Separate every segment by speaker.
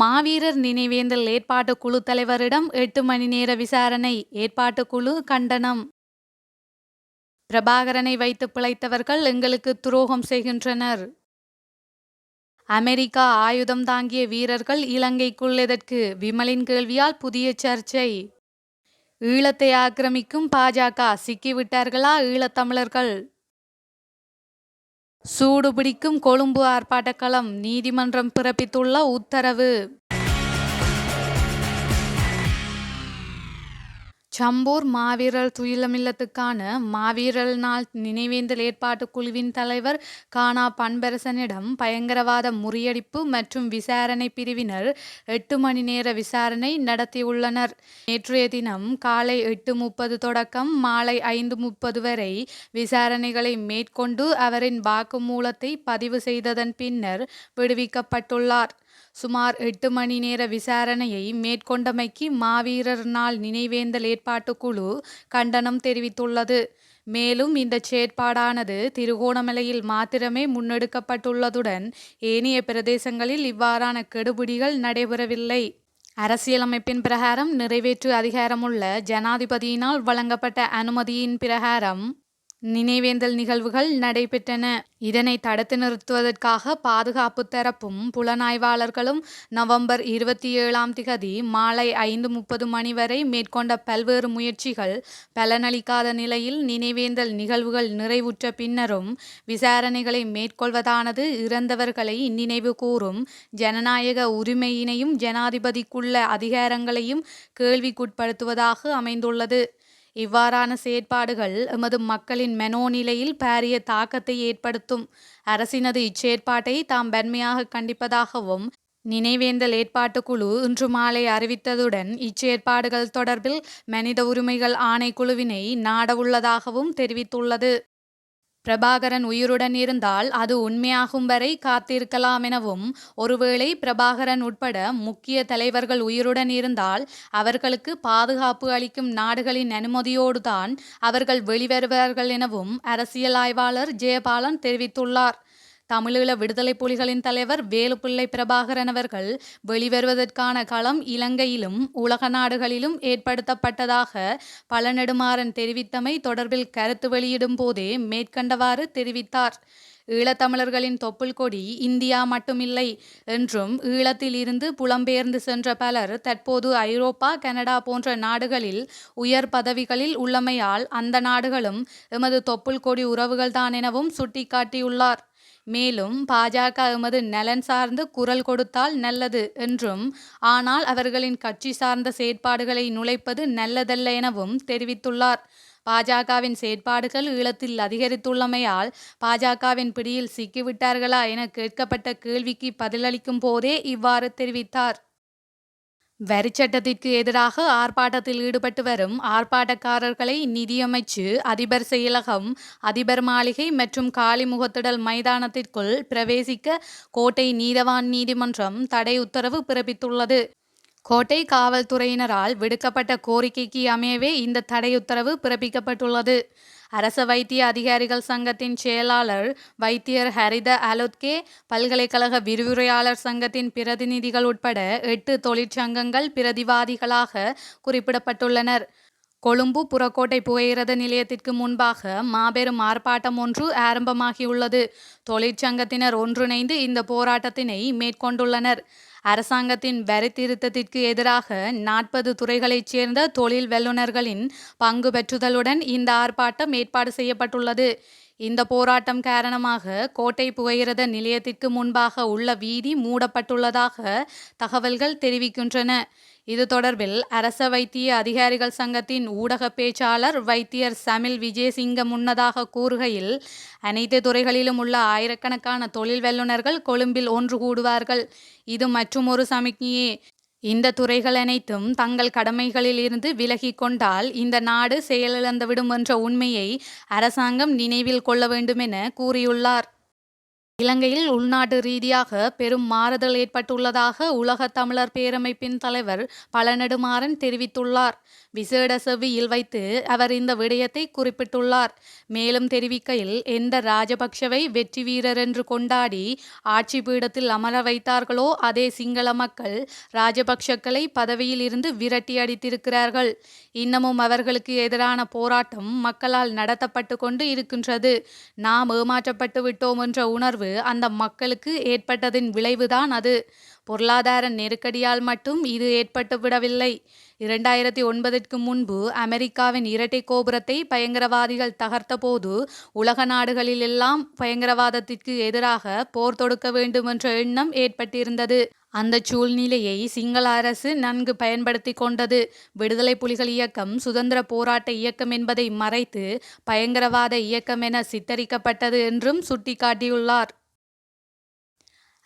Speaker 1: மாவீரர் நினைவேந்தல் ஏற்பாட்டு குழு தலைவரிடம் எட்டு மணி நேர விசாரணை ஏற்பாட்டு குழு கண்டனம். பிரபாகரனை வைத்து பிழைத்தவர்கள் எங்களுக்கு துரோகம் செய்கின்றனர். அமெரிக்கா ஆயுதம் தாங்கிய வீரர்கள் இலங்கைக்குள் எதற்கு? விமலின் கேள்வியால் புதிய சர்ச்சை. ஈழத்தை ஆக்கிரமிக்கும் பாஜக சிக்கிவிட்டார்களா ஈழத்தமிழர்கள் சூடுபிடிக்கும் கொழும்பு ஆர்ப்பாட்டக்களம் நீதிமன்றம் பிறப்பித்துள்ள உத்தரவு. சம்பூர் மாவீரர் துயிலமில்லத்துக்கான மாவீரர் நாள் நினைவேந்தல் ஏற்பாட்டு குழுவின் தலைவர் கானா பண்பரசனிடம் பயங்கரவாத முறியடிப்பு மற்றும் விசாரணை பிரிவினர் எட்டு மணி நேர விசாரணை நடத்தியுள்ளனர். நேற்றைய தினம் காலை எட்டு முப்பது தொடக்கம் மாலை ஐந்து முப்பது வரை விசாரணைகளை மேற்கொண்டு அவரின் வாக்குமூலத்தை பதிவு செய்ததன் பின்னர் விடுவிக்கப்பட்டுள்ளார். சுமார் எட்டு மணி நேர விசாரணையை மேற்கொண்டமைக்கு மாவீரர் நாள் நினைவேந்தல் ஏற்பாட்டு குழு கண்டனம் தெரிவித்துள்ளது. மேலும் இந்த செயற்பாடானது திருகோணமலையில் மாத்திரமே முன்னெடுக்கப்பட்டுள்ளதுடன் ஏனைய பிரதேசங்களில் இவ்வாறான கெடுபிடிகள் நடைபெறவில்லை. அரசியலமைப்பின் பிரகாரம் நிறைவேற்று அதிகாரமுள்ள ஜனாதிபதியினால் வழங்கப்பட்ட அனுமதியின் பிரகாரம் நினைவேந்தல் நிகழ்வுகள் நடைபெற்றன. இதனை தடுத்து நிறுத்துவதற்காக பாதுகாப்பு தரப்பும் புலனாய்வாளர்களும் நவம்பர் இருபத்தி ஏழாம் திகதி மாலை ஐந்து முப்பது மணி வரை மேற்கொண்ட பல்வேறு முயற்சிகள் பலனளிக்காத நிலையில் நினைவேந்தல் நிகழ்வுகள் நிறைவுற்ற பின்னரும் விசாரணைகளை மேற்கொள்வதானது இறந்தவர்களை நினைவு கூறும். ஜனநாயக உரிமையினையும் ஜனாதிபதிக்குள்ள அதிகாரங்களையும் கேள்விக்குட்படுத்துவதாக அமைந்துள்ளது. இவ்வாறான செயற்பாடுகள் எமது மக்களின் மெனோநிலையில் பாரிய தாக்கத்தை ஏற்படுத்தும். அரசினது இச்செயற்பாட்டை தாம் வன்மையாக கண்டிப்பதாகவும் நினைவேந்தல் ஏற்பாட்டு குழு இன்று மாலை அறிவித்ததுடன் இச்செயற்பாடுகள் தொடர்பில் மனித உரிமைகள் ஆணைக்குழுவினை நாடவுள்ளதாகவும் தெரிவித்துள்ளது. பிரபாகரன் உயிருடன் இருந்தால் அது உண்மையாகும் வரை காத்திருக்கலாம் எனவும் ஒருவேளை பிரபாகரன் உட்பட முக்கிய தலைவர்கள் உயிருடன் இருந்தால் அவர்களுக்கு பாதுகாப்பு அளிக்கும் நாடுகளின் அனுமதியோடுதான் அவர்கள் வெளிவருவார்கள் எனவும் அரசியல் ஆய்வாளர் ஜெயபாலன் தெரிவித்துள்ளார். தமிழீழ விடுதலை புலிகளின் தலைவர் வேலுப்பிள்ளை பிரபாகரன் அவர்கள் வெளிவருவதற்கான களம் இலங்கையிலும் உலக நாடுகளிலும் ஏற்படுத்தப்பட்டதாக பழநெடுமாறன் தெரிவித்தமை தொடர்பில் கருத்து வெளியிடும் போதே மேற்கண்டவாறு தெரிவித்தார். ஈழத்தமிழர்களின் தொப்புள் கொடி இந்தியா மட்டுமில்லை என்றும் ஈழத்தில் இருந்து புலம்பெயர்ந்து சென்ற பலர் தற்போது ஐரோப்பா கனடா போன்ற நாடுகளில் உயர் பதவிகளில் உள்ளமையால் அந்த நாடுகளும் எமது தொப்புள் கொடி உறவுகள்தான் எனவும் சுட்டிக்காட்டியுள்ளார். மேலும் பாஜக எமது நலன் சார்ந்து குரல் கொடுத்தால் நல்லது என்றும் ஆனால் அவர்களின் கட்சி சார்ந்த செயற்பாடுகளை நுழைப்பது நல்லதல்ல எனவும் தெரிவித்துள்ளார். பாஜகவின் செயற்பாடுகள் ஈழத்தில் அதிகரித்துள்ளமையால் பாஜகவின் பிடியில் சிக்கிவிட்டார்களா என கேட்கப்பட்ட கேள்விக்கு பதிலளிக்கும் போதே இவ்வாறு தெரிவித்தார். வரிச்சட்டத்திற்கு எதிராக ஆர்ப்பாட்டத்தில் ஈடுபட்டு வரும் ஆர்ப்பாட்டக்காரர்களை நிதியமைச்சு அதிபர் செயலகம் அதிபர் மாளிகை மற்றும் காளிமுகத்திடல் மைதானத்திற்குள் பிரவேசிக்க கோட்டை நீதவான் நீதிமன்றம் தடை உத்தரவு பிறப்பித்துள்ளது. கோட்டை காவல்துறையினரால் விடுக்கப்பட்ட கோரிக்கைக்கு அமையவே இந்த தடை உத்தரவு பிறப்பிக்கப்பட்டுள்ளது. அரச வைத்திய அதிகாரிகள் சங்கத்தின் செயலாளர் வைத்தியர் ஹரித அலோத்கே பல்கலைக்கழக விரிவுரையாளர் சங்கத்தின் பிரதிநிதிகள் உட்பட எட்டு தொழிற்சங்கங்கள் பிரதிவாதிகளாக குறிப்பிடப்பட்டுள்ளனர். கொழும்பு புறக்கோட்டை புகையிரத நிலையத்திற்கு முன்பாக மாபெரும் ஆர்ப்பாட்டம் ஒன்று ஆரம்பமாகியுள்ளது. தொழிற்சங்கத்தினர் ஒன்றிணைந்து இந்த போராட்டத்தினை மேற்கொண்டுள்ளனர். அரசாங்கத்தின் வரி திருத்தத்திற்கு எதிராக நாற்பது துறைகளைச் சேர்ந்த தொழில் வல்லுநர்களின் பங்கு பெற்றுதலுடன் இந்த ஆர்ப்பாட்டம் ஏற்பாடு செய்யப்பட்டுள்ளது. இந்த போராட்டம் காரணமாக கோட்டை புகையிரத நிலையத்திற்கு முன்பாக உள்ள வீதி மூடப்பட்டுள்ளதாக தகவல்கள் தெரிவிக்கின்றன. இது தொடர்பில் அரச வைத்திய அதிகாரிகள் சங்கத்தின் ஊடக பேச்சாளர் வைத்தியர் சமில் விஜயசிங்க முன்னதாக கூறுகையில் அனைத்து துறைகளிலும் உள்ள ஆயிரக்கணக்கான தொழில் வல்லுநர்கள் கொழும்பில் ஒன்று கூடுவார்கள். இது மற்றுமொரு சமிக்ஞையே. இந்த துறைகள் அனைத்தும் தங்கள் கடமைகளில் இருந்து விலகி கொண்டால் இந்த நாடு செயலிழந்துவிடும் என்ற உண்மையை அரசாங்கம் நினைவில் கொள்ள வேண்டுமென கூறியுள்ளார். இலங்கையில் உள்நாட்டு ரீதியாக பெரும் மாறுதல் ஏற்பட்டுள்ளதாக உலக தமிழர் பேரமைப்பின் தலைவர் பழநெடுமாறன் தெரிவித்துள்ளார். விசேட செவ்வியில் வைத்து அவர் இந்த விடயத்தை குறிப்பிட்டுள்ளார். மேலும் தெரிவிக்கையில் எந்த ராஜபக்ஷவை வெற்றி வீரர் என்று கொண்டாடி ஆட்சி பீடத்தில் அமர வைத்தார்களோ அதே சிங்கள மக்கள் ராஜபக்ஷக்களை பதவியில் இருந்து விரட்டி அடித்திருக்கிறார்கள். இன்னமும் அவர்களுக்கு எதிரான போராட்டம் மக்களால் நடத்தப்பட்டு கொண்டு இருக்கின்றது. நாம் ஏமாற்றப்பட்டு விட்டோம் என்ற உணர்வு அந்த மக்களுக்கு ஏற்பட்டதின் விளைவுதான் அது. பொருளாதார நெருக்கடியால் மட்டும் இது ஏற்பட்டுவிடவில்லை இரண்டாயிரத்தி ஒன்பதற்கு முன்பு அமெரிக்காவின் இரட்டை கோபுரத்தை பயங்கரவாதிகள் தகர்த்தபோது உலக நாடுகளிலெல்லாம் பயங்கரவாதத்திற்கு எதிராக போர் தொடுக்க வேண்டும் என்ற எண்ணம் ஏற்பட்டிருந்தது. அந்த சூழ்நிலையை சிங்கள அரசு நன்கு பயன்படுத்தி கொண்டது. விடுதலை புலிகள் இயக்கம் சுதந்திர போராட்ட இயக்கம் என்பதை மறைத்து பயங்கரவாத இயக்கம் என சித்தரிக்கப்பட்டது என்றும் சுட்டிக்காட்டியுள்ளார்.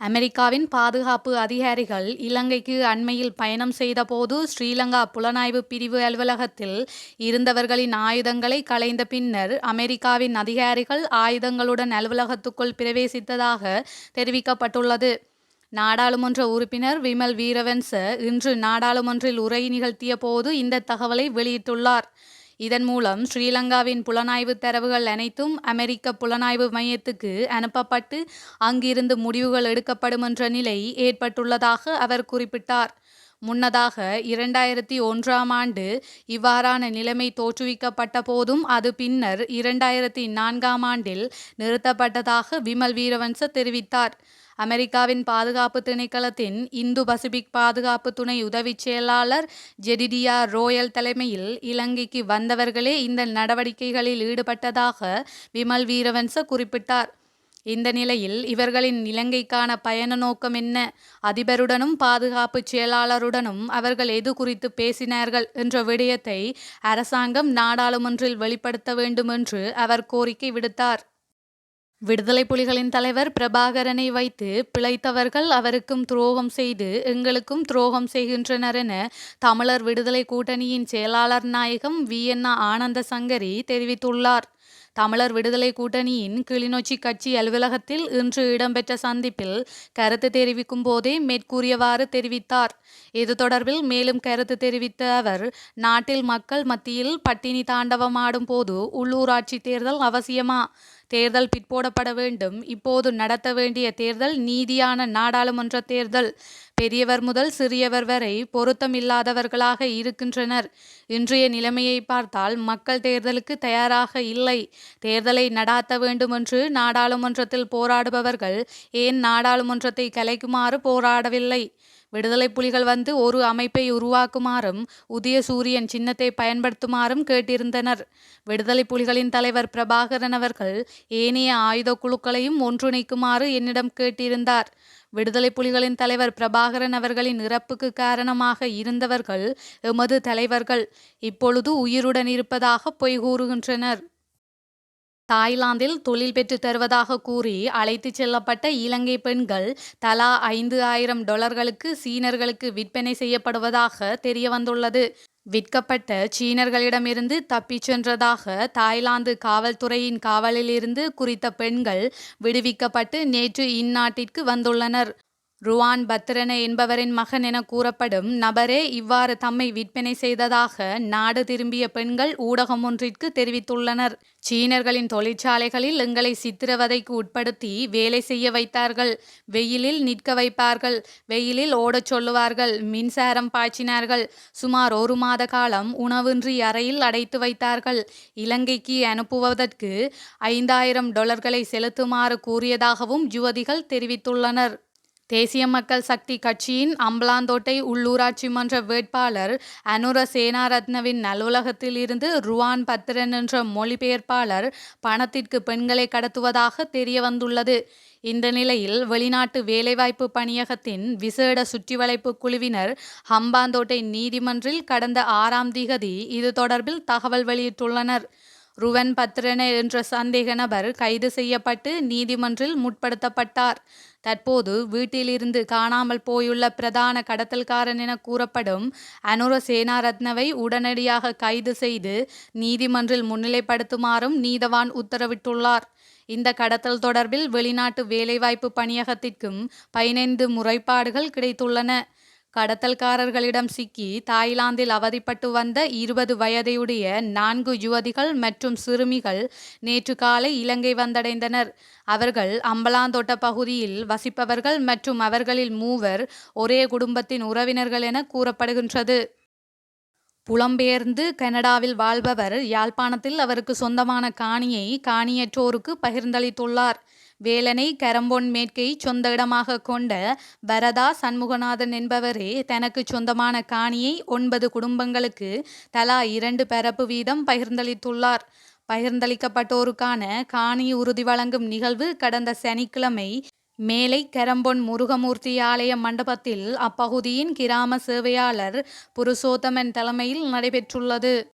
Speaker 1: அமெரிக்காவின் பாதுகாப்பு அதிகாரிகள் இலங்கைக்கு அண்மையில் பயணம் செய்தபோது ஸ்ரீலங்கா புலனாய்வு பிரிவு அலுவலகத்தில் இருந்தவர்களின் ஆயுதங்களை களைந்த பின்னர் அமெரிக்காவின் அதிகாரிகள் ஆயுதங்களுடன் அலுவலகத்துக்குள் பிரவேசித்ததாக தெரிவிக்கப்பட்டுள்ளது. நாடாளுமன்ற உறுப்பினர் விமல் வீரவன்ச இன்று நாடாளுமன்றில் உரை நிகழ்த்திய போது இந்த தகவலை வெளியிட்டுள்ளார். இதன் மூலம் ஸ்ரீலங்காவின் புலனாய்வு தரவுகள் அனைத்தும் அமெரிக்க புலனாய்வு மையத்துக்கு அனுப்பப்பட்டு அங்கிருந்து முடிவுகள் எடுக்கப்படும் என்ற நிலை ஏற்பட்டுள்ளதாக அவர் குறிப்பிட்டார். முன்னதாக இரண்டாயிரத்தி ஒன்றாம் ஆண்டு இவ்வாறான நிலைமை தோற்றுவிக்கப்பட்ட போதும் அது பின்னர் இரண்டாயிரத்தி நான்காம் ஆண்டில் நிறுத்தப்பட்டதாக விமல் வீரவன்ச தெரிவித்தார். அமெரிக்காவின் பாதுகாப்பு திணைக்களத்தின் இந்து பசிபிக் பாதுகாப்பு துணை உதவிச் செயலாளர் ஜெடிடியா ரோயல் தலைமையில் இலங்கைக்கு வந்தவர்களே இந்த நடவடிக்கைகளில் ஈடுபட்டதாக விமல் வீரவன்ச குறிப்பிட்டார். இந்த நிலையில் இவர்களின் இலங்கைக்கான பயண நோக்கம் என்ன? அதிபருடனும் பாதுகாப்பு செயலாளருடனும் அவர்கள் எது குறித்து பேசினார்கள் என்ற விடயத்தை அரசாங்கம் நாடாளுமன்றில் வெளிப்படுத்த வேண்டும் என்று அவர் கோரிக்கை விடுத்தார். விடுதலை புலிகளின் தலைவர் பிரபாகரனை வைத்து பிழைத்தவர்கள் அவருக்கும் துரோகம் செய்து எங்களுக்கும் துரோகம் செய்கின்றனர் என தமிழர் விடுதலை கூட்டணியின் செயலாளர் நாயகம் வி. என். ஆனந்த சங்கரி தெரிவித்துள்ளார். தமிழர் விடுதலை கூட்டணியின் கிளிநொச்சி கட்சி அலுவலகத்தில் இன்று இடம்பெற்ற சந்திப்பில் கருத்து தெரிவிக்கும் போதே மேற்கூறியவாறு தெரிவித்தார். இது தொடர்பில் மேலும் கருத்து தெரிவித்த அவர் நாட்டில் மக்கள் மத்தியில் பட்டினி தாண்டவமாடும் போது உள்ளூராட்சி தேர்தல் அவசியமா? தேர்தல் பிற்போடப்பட வேண்டும். இப்போது நடத்த வேண்டிய தேர்தல் நீதியான நாடாளுமன்ற தேர்தல். பெரியவர் முதல் சிறியவர் வரை பொருத்தமில்லாதவர்களாக இருக்கின்றனர். இன்றைய நிலைமையை பார்த்தால் மக்கள் தேர்தலுக்கு தயாராக இல்லை. தேர்தலை நடாத்த வேண்டுமென்று நாடாளுமன்றத்தில் போராடுபவர்கள் ஏன் நாடாளுமன்றத்தை கலைக்குமாறு போராடவில்லை? விடுதலை புலிகள் வந்து ஒரு அமைப்பை உருவாக்குமாறும் உதய சூரியன் சின்னத்தை பயன்படுத்துமாறும் கேட்டிருந்தனர். விடுதலை புலிகளின் தலைவர் பிரபாகரன் அவர்கள் ஏனைய ஆயுத குழுக்களையும் ஒன்றிணைக்குமாறு என்னிடம் கேட்டிருந்தார். விடுதலை புலிகளின் தலைவர் பிரபாகரன் அவர்களின் இறப்புக்கு காரணமாக இருந்தவர்கள் எமது தலைவர்கள் இப்பொழுது உயிருடன் இருப்பதாக பொய் கூறுகின்றனர். தாய்லாந்தில் தொழில் பெற்று தருவதாக கூறி அழைத்துச் செல்லப்பட்ட இலங்கை பெண்கள் தலா ஐந்து ஆயிரம் டொலர்களுக்கு சீனர்களுக்கு விற்பனை செய்யப்படுவதாக தெரியவந்துள்ளது. விற்கப்பட்ட சீனர்களிடமிருந்து தப்பிச் சென்றதாக தாய்லாந்து காவல்துறையின் காவலிலிருந்து குறித்த பெண்கள் விடுவிக்கப்பட்டு நேற்று இந்நாட்டிற்கு வந்துள்ளனர். ருவான் பத்ரன என்பவரின் மகன் என கூறப்படும் நபரே இவ்வாறு தம்மை விற்பனை செய்ததாக நாடு திரும்பிய பெண்கள் ஊடகம் ஒன்றிற்கு தெரிவித்துள்ளனர். சீனர்களின் தொழிற்சாலைகளில் எங்களை சித்திரவதைக்கு உட்படுத்தி வேலை செய்ய வைத்தார்கள். வெயிலில் நிற்க வைப்பார்கள். வெயிலில் ஓடச் சொல்லுவார்கள். மின்சாரம் பாய்ச்சினார்கள். சுமார் ஒரு மாத காலம் உணவின்றி அறையில் அடைத்து வைத்தார்கள். இலங்கைக்கு அனுப்புவதற்கு ஐந்தாயிரம் டொலர்களை செலுத்துமாறு கூறியதாகவும் யுவதிகள் தெரிவித்துள்ளனர். தேசிய மக்கள் சக்தி கட்சியின் அம்பலாந்தோட்டை உள்ளூராட்சி மன்ற வேட்பாளர் அனுர சேனாரத்னவின் நலுலகத்தில் இருந்து ருவான் பத்திரன் என்ற மொழிபெயர்ப்பாளர் பணத்திற்கு பெண்களை கடத்துவதாக தெரிய வந்துள்ளது இந்த நிலையில் வெளிநாட்டு வேலைவாய்ப்பு பணியகத்தின் விசேட சுற்றிவளைப்பு குழுவினர் ஹம்பாந்தோட்டை நீதிமன்றில் கடந்த ஆறாம் திகதி இது தொடர்பில் தகவல் வெளியிட்டுள்ளனர். ருவன் பத்ரன என்ற சந்தேக நபர் கைது செய்யப்பட்டு நீதிமன்றில் முற்படுத்தப்பட்டார். தற்போது வீட்டிலிருந்து காணாமல் போயுள்ள பிரதான கடத்தல்காரன் என கூறப்படும் அனுர சேனாரத்னவை உடனடியாக கைது செய்து நீதிமன்றில் முன்னிலைப்படுத்துமாறும் நீதவான் உத்தரவிட்டுள்ளார். இந்த கடத்தல் தொடர்பில் வெளிநாட்டு வேலைவாய்ப்பு பணியகத்திற்கும் பதினைந்து முறைப்பாடுகள் கிடைத்துள்ளன. கடத்தல்காரர்களிடம் சிக்கி தாய்லாந்தில் அவதிப்பட்டு வந்த இருபது வயதையுடைய நான்கு யுவதிகள் மற்றும் சிறுமிகள் நேற்று காலை இலங்கை வந்தடைந்தனர். அவர்கள் அம்பலாந்தோட்ட பகுதியில் வசிப்பவர்கள் மற்றும் அவர்களில் மூவர் ஒரே குடும்பத்தின் உறவினர்கள் என கூறப்படுகின்றது. புலம்பெயர்ந்து கனடாவில் வாழ்பவர் யாழ்ப்பாணத்தில் அவருக்கு சொந்தமான காணியை காணியற்றோருக்கு பகிர்ந்தளித்துள்ளார். வேலனை கரம்பொன் மேற்கை சொந்த இடமாக கொண்ட வரதா சண்முகநாதன் என்பவரே தனக்கு சொந்தமான காணியை ஒன்பது குடும்பங்களுக்கு தலா இரண்டு பரப்பு வீதம் பகிர்ந்தளித்துள்ளார். பகிர்ந்தளிக்கப்பட்டோருக்கான காணி உறுதி வழங்கும் நிகழ்வு கடந்த சனிக்கிழமை மேலை கரம்பொன் முருகமூர்த்தி ஆலய மண்டபத்தில் அப்பகுதியின் கிராம சேவையாளர் புருஷோத்தமன் தலைமையில் நடைபெற்றுள்ளது.